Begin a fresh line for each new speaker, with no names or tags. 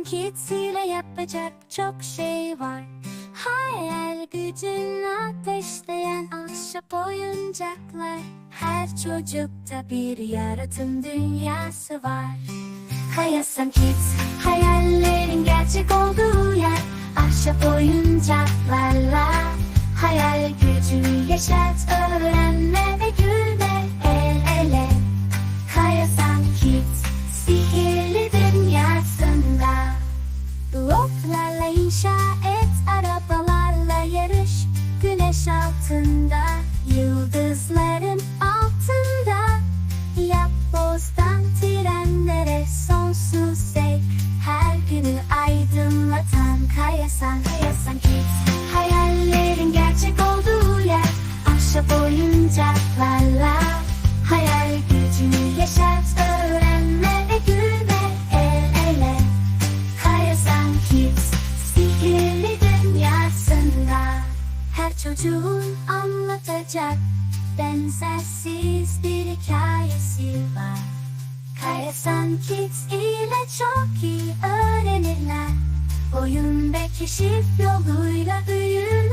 İle yapacak çok şey var. Hayal gücünü ateşleyen ahşap oyuncaklar. Her çocukta bir yaratım dünyası var. Hayasan Kids Hayallerin gerçek olduğu yer. Ahşap oyuncaklarla Hayal gücünü yaşat Sẽ Her çocuğun anlatacak Benzersiz bir hikayesi var. Kayasan Kids ile çok iyi öğrenirler. Oyun ve keşif yoluyla büyürler